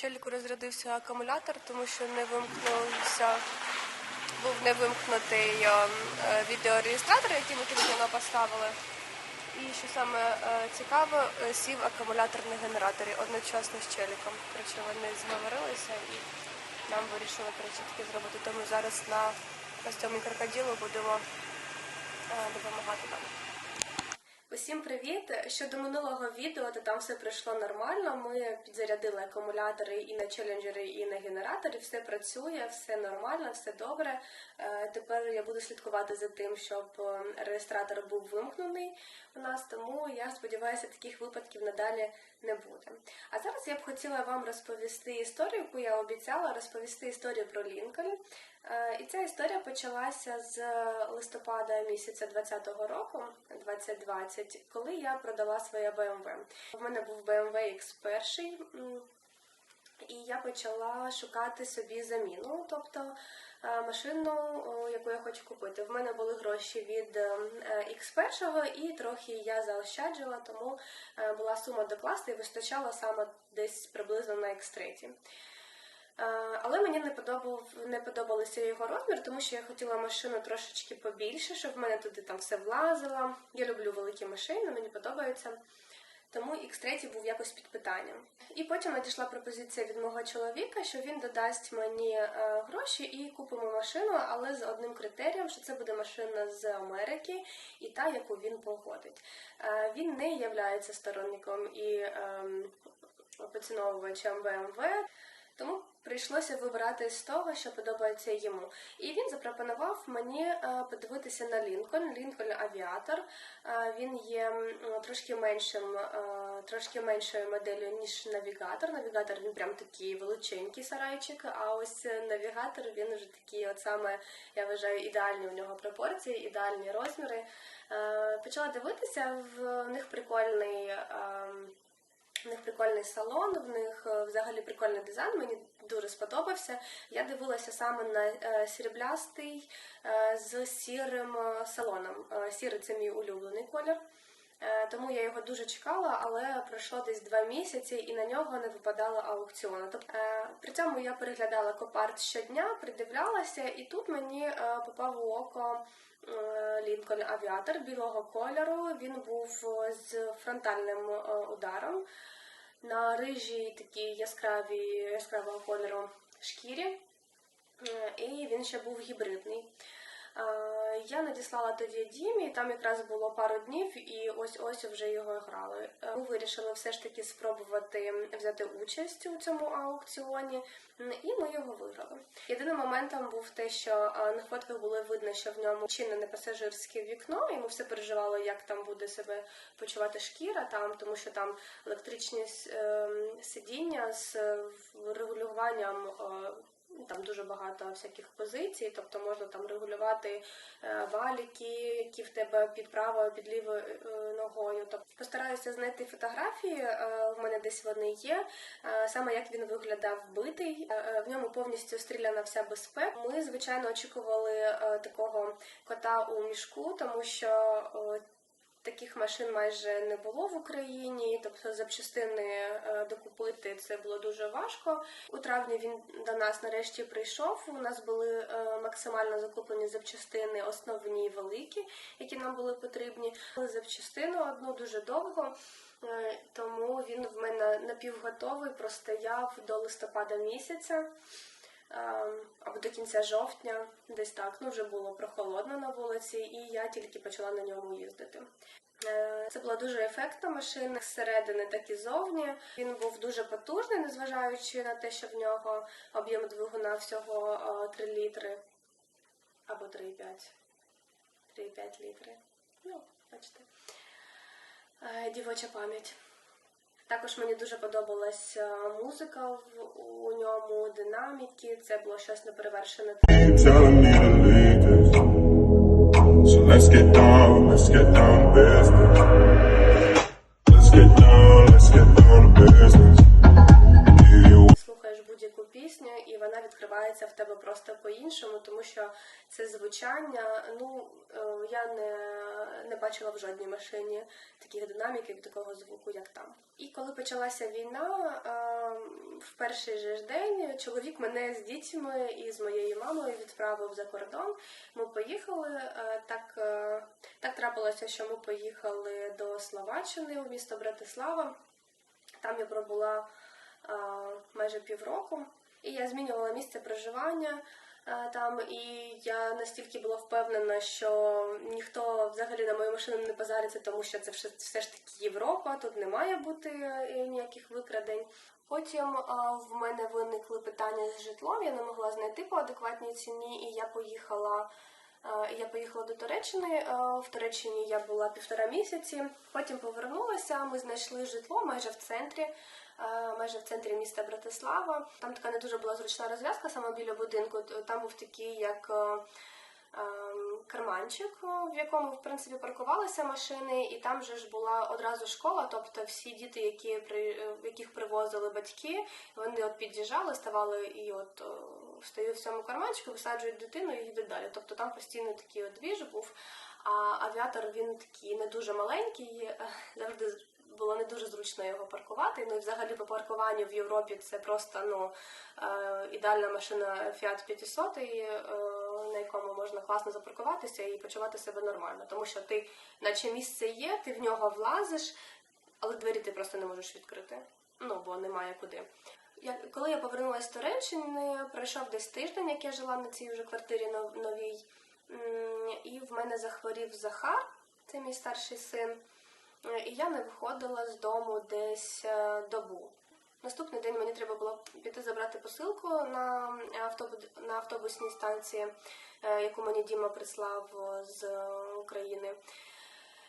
челіку розрядився акумулятор, тому що не вимкнувся, був не вимкнутий е, е, відеореєстратор, який ми тільки поставили. І що саме е, цікаве, е, сів акумулятор на генераторі одночасно з челіком. Коротше, вони зговорилися і нам вирішили коротше, таке зробити. Тому зараз на цьому крокодилу будемо допомагати нам. Усім привіт! Щодо минулого відео, то там все пройшло нормально. Ми підзарядили акумулятори і на челенджери, і на генераторі. Все працює, все нормально, все добре. Е, Тепер я буду слідкувати за тим, щоб е, реєстратор був вимкнений у нас, тому я сподіваюся, таких випадків надалі не буде. А зараз я б хотіла вам розповісти історію, яку я обіцяла розповісти історію про Лінкольн. Е, І ця історія почалася з листопада місяця 2020 року, 2020, коли я продала своє BMW. У мене був BMW X1, і я почала шукати собі заміну, тобто е, машину, яку я хочу купити. В мене були гроші від е, X1 і трохи я заощаджила, тому е, була сума докласти і вистачало саме десь приблизно на X3. Е, Але мені не подобав не подобався його розмір, тому що я хотіла машину трошечки побільше, щоб в мене туди там все влазило. Я люблю великі машини, мені подобаються. Тому X3 був якось під питанням. І потім надійшла пропозиція від мого чоловіка, що він додасть мені е, гроші і купимо машину, але з одним критерієм, що це буде машина з Америки і та, яку він погодить. Е, він не є сторонником і ем, поціновувачем BMW, тому прийшлося вибирати з того, що подобається йому. І він запропонував мені е, подивитися на Лінкольн, Лінкольн Авіатор. Е, Він є трошки меншим, е, трошки меншою моделлю, ніж навігатор. Навігатор він прям такий величенький сарайчик, а ось навігатор він вже такий, от саме я вважаю, ідеальні у нього пропорції, ідеальні розміри. Почала дивитися, в них прикольний. В них прикольний салон, в них е, взагалі прикольний дизайн, мені дуже сподобався. Я дивилася саме на е, сріблястий е, з сірим салоном. Сірий це мій улюблений колір. Е, Тому я його дуже чекала, але пройшло десь два місяці і на нього не випадало аукціону. Тобто при цьому я переглядала копарт щодня, придивлялася, і тут мені е, попав у око Лінкольн Авіатор білого кольору. Він був з фронтальним ударом на рижій такій яскравій яскравого кольору шкірі, і він ще був гібридний. Е, Я надіслала тоді Дімі, там якраз було пару днів, і ось ось вже його грали. Е, Ми вирішили все ж таки спробувати взяти участь у цьому аукціоні, і ми його виграли. Єдиним моментом був те, що е, на фотках було видно, що в ньому чинене пасажирське вікно, і ми все переживали, як там буде себе почувати шкіра, там, тому що там електричні ем, сидіння з е, регулюванням. Ну, Там дуже багато всяких позицій, тобто можна там регулювати е, валіки, які в тебе під правою, під лівою е, ногою. Тобто постараюся знайти фотографії. е, В мене десь вони є. Саме як він виглядав битий. В ньому повністю стріляна вся безпека. Ми звичайно очікували такого кота у мішку, тому що. Таких машин майже не було в Україні, тобто запчастини е, докупити це було дуже важко. У травні він до нас нарешті прийшов. У нас були е, максимально закуплені запчастини, основні великі, які нам були потрібні. Але запчастину одну дуже довго, е, тому він в мене напівготовий, простояв до листопада місяця. Ем, Або до кінця жовтня, десь так, ну вже було прохолодно на вулиці, і я тільки почала на ньому їздити. Е, Це була дуже ефектна машина зсередини, так і зовні. Він був дуже потужний, незважаючи на те, що в нього об'єм двигуна всього е, 3 літри або 3,5. 3,5 літри. Ну, бачите. Е, Дівоча пам'ять. Також мені дуже подобалась музика в у ньому, динаміки. Це було щось неперевершене. Keep telling me to leave this. So let's get down, let's get down to business. Let's get down, let's get down to business. Слухаєш будь-яку пісню, і вона відкривається в тебе просто по-іншому, тому що це звучання. Ну е, я не бачила в жодній машині таких динаміків, такого звуку, як там. І коли почалася війна, в перший же день чоловік мене з дітьми і з моєю мамою відправив за кордон. Ми поїхали. Так, так трапилося, що ми поїхали до Словаччини у місто Братислава. Там я пробула майже півроку, і я змінювала місце проживання там. І я настільки була впевнена, що ніхто взагалі на мою машину не позариться, тому що це все, ж таки Європа, тут не має бути е, ніяких викрадень. Потім е, в мене виникли питання з житлом. Я не могла знайти по адекватній ціні, і я поїхала. Е, Я поїхала до Туреччини. е, В Туреччині я була півтора місяці. Потім повернулася. Ми знайшли житло майже в центрі, е, майже в центрі міста Братислава. Там така не дуже була зручна розв'язка саме біля будинку. Там був такий як. ем, Карманчик, в якому в принципі паркувалися машини, і там же ж була одразу школа. Тобто всі діти, які при яких привозили батьки, вони от під'їжджали, ставали і от стають в цьому карманчику, висаджують дитину і йдуть далі. Тобто там постійно такий от двіж був. А авіатор він такий не дуже маленький, е, завжди було не дуже зручно його паркувати. Ну і взагалі по паркуванню в Європі це просто ну е, ідеальна машина Fiat 500, е, на якому можна класно запаркуватися і почувати себе нормально. Тому що ти, наче місце є, ти в нього влазиш, але двері ти просто не можеш відкрити. Ну бо немає куди. Я, коли я повернулася з Туреччини, пройшов десь тиждень, як я жила на цій вже квартирі новій, і в мене захворів Захар, це мій старший син. І я не виходила з дому десь е, добу. Наступний день мені треба було піти забрати посилку на, автобус, на автобусній станції, е, яку мені Діма прислав е, з України.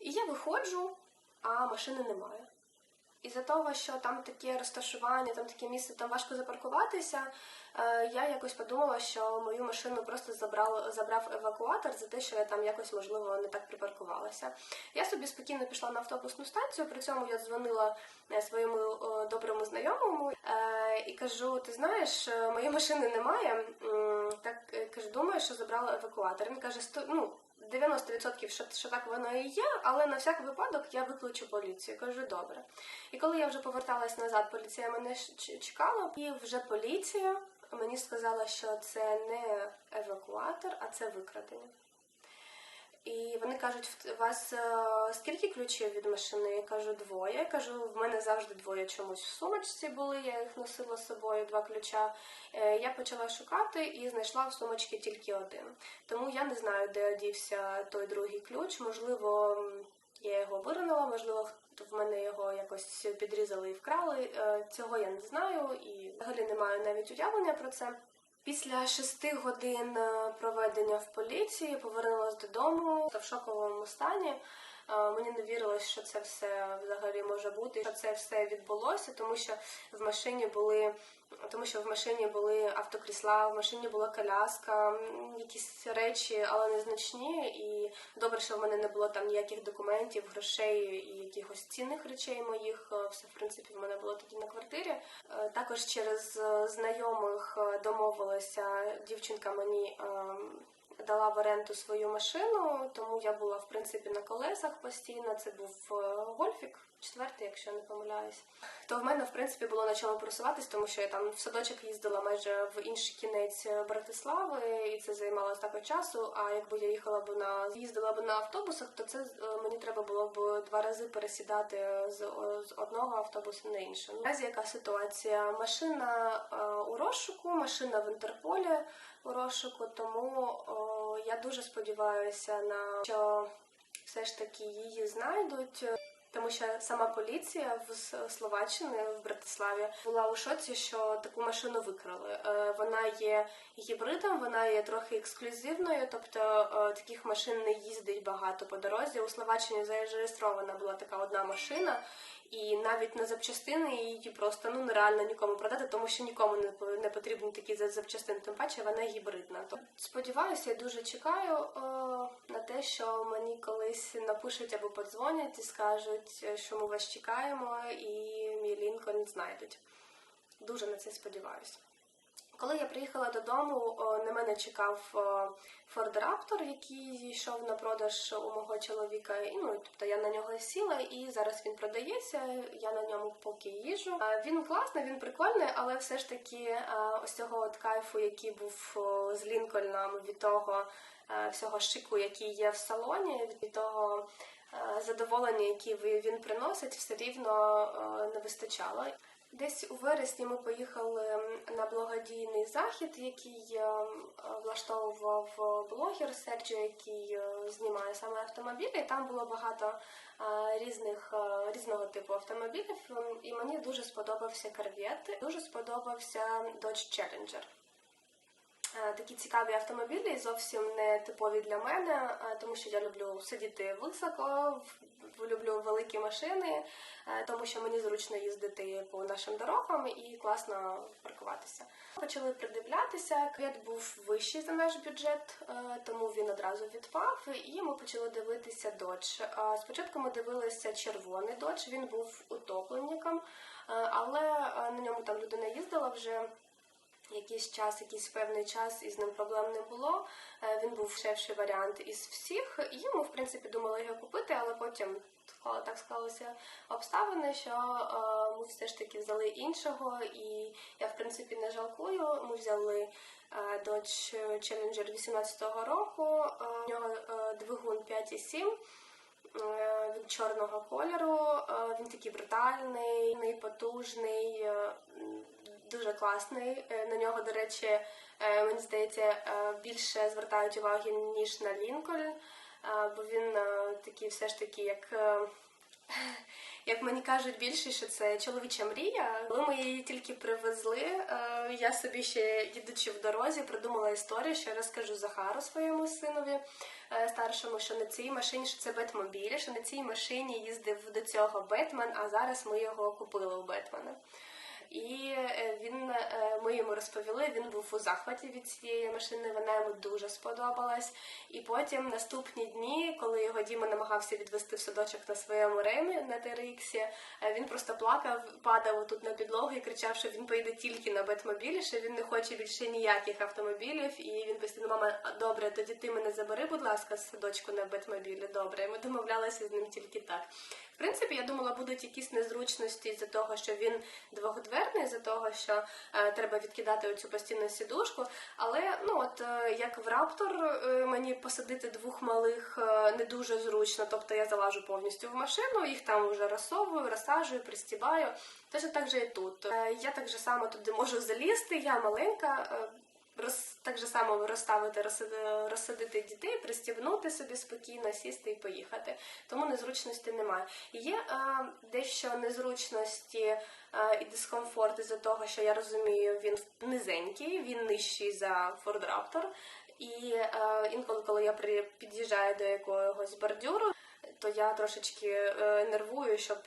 І я виходжу, а машини немає. Із-за того, що там таке розташування, там таке місце, там важко запаркуватися, е, я якось подумала, що мою машину просто забрав, забрав евакуатор за те, що я там якось, можливо, не так припаркувалася. Я собі спокійно пішла на автобусну станцію, при цьому я дзвонила е, своєму е, доброму знайомому і кажу: ти знаєш, моєї машини немає. Так кажу, думаю, що забрала евакуатор. Він каже, «Сто- ну. 90% що, так воно і є, але на всяк випадок я викличу поліцію. Кажу, добре. І коли я вже поверталась назад, поліція мене чекала, і вже поліція мені сказала, що це не евакуатор, а це викрадення. І вони кажуть, у вас е, скільки ключів від машини? Я кажу, двоє. Я кажу, в мене завжди двоє чомусь в сумочці були, я їх носила з собою, два ключа. Е, Я почала шукати і знайшла в сумочці тільки один. Тому я не знаю, де дівся той другий ключ. Можливо, я його виринула, можливо, в мене його якось підрізали і вкрали. Е, Цього я не знаю і взагалі не маю навіть уявлення про це. Після шести годин е, проведення в поліції повернулася додому та в шоковому стані. Е, Мені не вірилось, що це все взагалі може бути, що це все відбулося, тому що в машині були, тому що в машині були автокрісла, в машині була коляска, якісь речі, але незначні. І добре, що в мене не було там ніяких документів, грошей і якихось цінних речей моїх. Е, Все в принципі в мене було тоді на квартирі. Е, Також через знайомих домовилася дівчинка мені. Дала в оренду свою машину, тому я була в принципі на колесах постійно. Це був е, гольфік, четвертий, якщо не помиляюсь. То в мене в принципі було на чому просуватись, тому що я там в садочок їздила майже в інший кінець е, Братислави, і це займало такого часу. А якби я їхала б на їздила б на автобусах, то це е, мені треба було б два рази пересідати з, з одного автобусу на інший. Наразі яка ситуація? Машина е, у розшуку, машина в Інтерполі у розшуку, тому о, я дуже сподіваюся на що все ж таки її знайдуть. Тому що сама поліція в Словаччині в Братиславі була у шоці, що таку машину викрали. Е, Вона є гібридом, вона є трохи ексклюзивною, тобто е, таких машин не їздить багато по дорозі. У Словаччині зареєстрована була така одна машина, і навіть на запчастини її просто ну нереально нікому продати, тому що нікому не не потрібні такі за- запчастини. Тим паче вона гібридна. То сподіваюся, я дуже чекаю о, на те, що мені колись напишуть або подзвонять і скажуть, що ми вас чекаємо, і мій Лінкольн знайдуть. Дуже на це сподіваюся. Коли я приїхала додому, на мене чекав Ford Raptor, який йшов на продаж у мого чоловіка. І, ну, тобто я на нього сіла, і зараз він продається. Я на ньому поки їжджу. Е, Він класний, він прикольний, але все ж таки е, ось цього от кайфу, який був з Лінкольном, від того е, всього шику, який є в салоні, від того е, задоволення, яке він приносить, все рівно не вистачало. Десь у вересні ми поїхали на благодійний захід, який е, влаштовував блогер Серджо, який е, знімає саме автомобілі. Там було багато е, різних е, різного типу автомобілів. Ем, І мені дуже сподобався Корвет, дуже сподобався Dodge Challenger. Е, Такі цікаві автомобілі, зовсім не типові для мене, е, тому що я люблю сидіти високо, люблю великі машини, е, тому що мені зручно їздити по нашим дорогам і класно паркуватися. Почали придивлятися. Квіт був вищий за наш бюджет, тому він одразу відпав. І ми почали дивитися додж. Спочатку ми дивилися червоний додж, він був утопленником, але на ньому там людина їздила вже якийсь час, якийсь певний час, і з ним проблем не було. Е, Він був дешевший варіант із всіх. Ми, в принципі, думали його купити, але потім так склалося обставини, що е, ми все ж таки взяли іншого, і я, в принципі, не жалкую. Ми взяли е, Dodge Challenger 18-го року. У нього двигун 5,7. Е, Він чорного кольору, він такий брутальний, потужний, дуже класний. Е, На нього, до речі, е, мені здається, е, більше звертають уваги, ніж на Лінкольн, бо він такий все ж таки, як. Як мені кажуть більше, що це чоловіча мрія. Коли ми її тільки привезли, я собі ще їдучи в дорозі, придумала історію, що я розкажу Захару своєму синові старшому, що на цій машині що це Бетмобіль, що на цій машині їздив до цього Бетмен, а зараз ми його купили у Бетмена. І е, він ми йому розповіли. Він був у захваті від цієї машини. Вона йому дуже сподобалась. І потім наступні дні, коли його Діма намагався відвести в садочок на своєму ремі на TRX, е, він просто плакав, падав тут на підлогу і кричав, що він поїде тільки на Бетмобілі, що він не хоче більше ніяких автомобілів. І він постійно, мама, добре, тоді ти мене забери, будь ласка, з садочку на Бетмобілі. Добре, і ми домовлялися з ним тільки так. В принципі, я думала, будуть якісь незручності з-за того, що він двохдверний, з-за того, що е, треба відкидати оцю постійну сідушку. Але ну от е, як в Раптор е, мені посадити двох малих е, не дуже зручно. Тобто я залажу повністю в машину, їх там вже розсовую, розсаджую, пристібаю. Точно так же і тут. Е, я так же само туди можу залізти, я маленька. Роз, так же само розставити, розсадити дітей, пристібнути собі спокійно, сісти і поїхати. Тому незручності немає. Є е, дещо незручності е, і дискомфорт із-за того, що я розумію, він низенький, він нижчий за Ford Raptor. І е, інколи, коли я при, під'їжджаю до якогось бордюру, то я трошечки нервую, щоб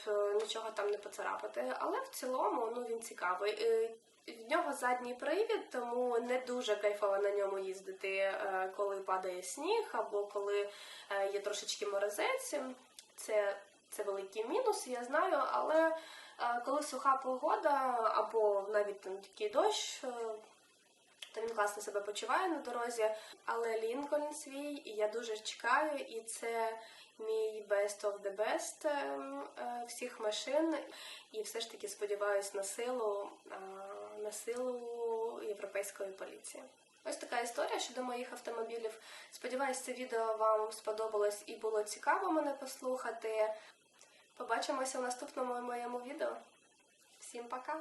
нічого там не поцарапати. Але в цілому ну, він цікавий. В нього задній привід, тому не дуже кайфово на ньому їздити, е, коли падає сніг або коли е, є трошечки морозець. Це, це великий мінус, я знаю, але е, коли суха погода або навіть там такий дощ. то він класно себе почуває на дорозі, але Лінкольн свій, і я дуже чекаю, і це мій best of the best всіх машин. І все ж таки сподіваюся на силу, на силу європейської поліції. Ось така історія щодо моїх автомобілів. Сподіваюсь, це відео вам сподобалось і було цікаво мене послухати. Побачимося в наступному моєму відео. Всім пока!